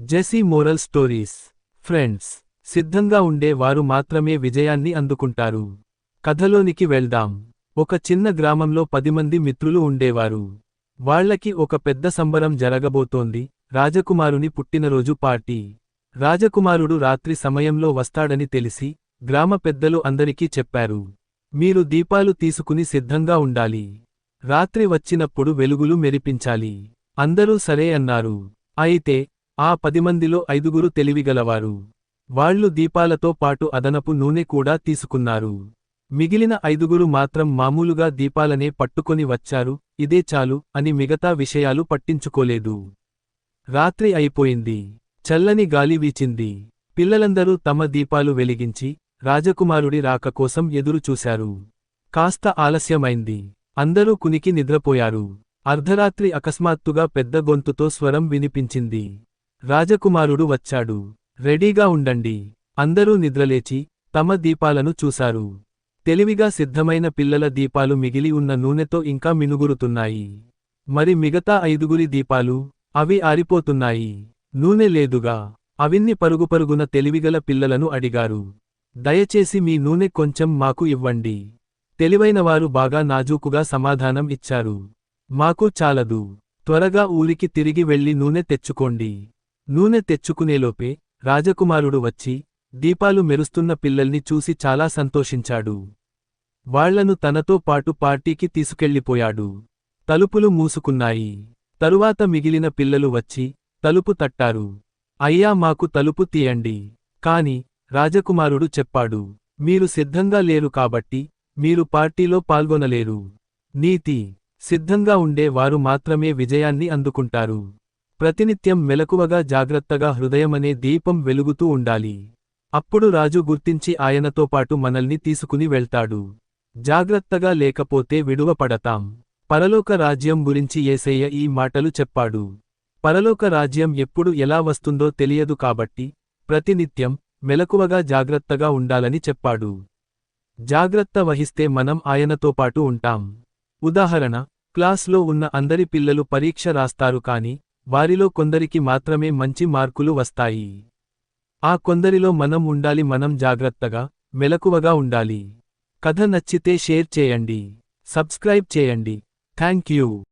జెసీ moral stories friends సిద్ధంగా ఉండే వారు మాత్రమే విజయాన్ని అందుకుంటారు. కథలోనికి వెళ్దాం. ఒక చిన్న గ్రామంలో పది మంది మిత్రులు ఉండేవారు. వాళ్ళకి ఒక పెద్ద సంబరం జరగబోతోంది. రాజకుమారుని పుట్టినరోజు పార్టీ. రాజకుమారుడు రాత్రి సమయంలో వస్తాడని తెలిసి గ్రామ పెద్దలు అందరికీ చెప్పారు. మీరు దీపాలు తీసుకుని సిద్ధంగా ఉండాలి. రాత్రి వచ్చినప్పుడు వెలుగులు మెరిపించాలి. అందరూ సరే అన్నారు. అయితే ఆ పది మందిలో ఐదుగురు తెలివిగలవారు. వాళ్ళు దీపాలతో పాటు అదనపు నూనె కూడా తీసుకున్నారు. మిగిలిన ఐదుగురు మాత్రం మామూలుగా దీపాలనే పట్టుకొని వచ్చారు ఇదే చాలు అని మిగతా విషయాలు పట్టించుకోలేదు. రాత్రి అయిపోయింది. చల్లని గాలి వీచింది. పిల్లలందరూ తమ దీపాలు వెలిగించి రాజకుమారుడి రాక కోసం ఎదురుచూశారు కాస్త ఆలస్యమైంది. అందరూ కునికి నిద్రపోయారు. అర్ధరాత్రి అకస్మాత్తుగా పెద్ద గొంతుతో స్వరం వినిపించింది. రాజకుమారుడు వచ్చాడు. రెడీగా ఉండండి. అందరూ నిద్రలేచి తమ దీపాలను చూశారు. తెలివిగా సిద్ధమైన పిల్లల దీపాలు మిగిలి ఉన్న నూనెతో ఇంకా మినుగురుతున్నాయి. మరి మిగతా ఐదుగురి దీపాలు? అవి ఆరిపోతున్నాయి. నూనె లేదుగా. అవిన్ని పరుగుపరుగున తెలివిగల పిల్లలను అడిగారు. దయచేసి మీ నూనె కొంచెం మాకు ఇవ్వండి. తెలివైనవారు బాగా నాజూకుగా సమాధానం ఇచ్చారు. మాకు చాలదు. త్వరగా ఊరికి తిరిగి వెళ్ళి నూనె తెచ్చుకోండి. నూనె తెచ్చుకునేలోపే రాజకుమారుడు వచ్చి దీపాలు మెరుస్తున్న పిల్లల్ని చూసి చాలా సంతోషించాడు. వాళ్ళను తనతో పాటు పార్టీకి తీసుకెళ్ళిపోయాడు. తలుపులు మూసుకున్నాయి. తరువాత మిగిలిన పిల్లలు వచ్చి తలుపు తట్టారు. అయ్యా మాకు తలుపు తీయండి. కాని రాజకుమారుడు చెప్పాడు. మీరు సిద్ధంగా లేరు కాబట్టి మీరు పార్టీలో పాల్గొనలేరు. నీతి. సిద్ధంగా ఉండే వారు మాత్రమే విజయాన్ని అందుకుంటారు. ప్రతినిత్యం మెలకువగా జాగ్రత్తగా హృదయమనే దీపం వెలుగుతూ ఉండాలి. అప్పుడు రాజు గుర్తించి ఆయనతో పాటు మనల్ని తీసుకుని వెళ్తాడు. జాగ్రత్తగా లేకపోతే విడువపడతాం. పరలోక రాజ్యం గురించి ఏసయ్య ఈ మాటలు చెప్పాడు. పరలోక రాజ్యం ఎప్పుడు ఎలా వస్తుందో తెలియదు కాబట్టి ప్రతినిత్యం మెలకువగా జాగ్రత్తగా ఉండాలని చెప్పాడు. జాగ్రత్త వహిస్తే మనం ఆయనతో పాటు ఉంటాం. ఉదాహరణ క్లాస్లో ఉన్న అందరి పిల్లలు పరీక్ష రాస్తారు కాని వారిలో కొందరికి మాత్రమే మంచి మార్కులు వస్తాయి. ఆ కొందరిలో మనం ఉండాలి మనం జాగ్రత్తగా మెలకువగా ఉండాలి. కథ నచ్చితే షేర్ చేయండి. సబ్స్క్రైబ్ చేయండి. Thank you.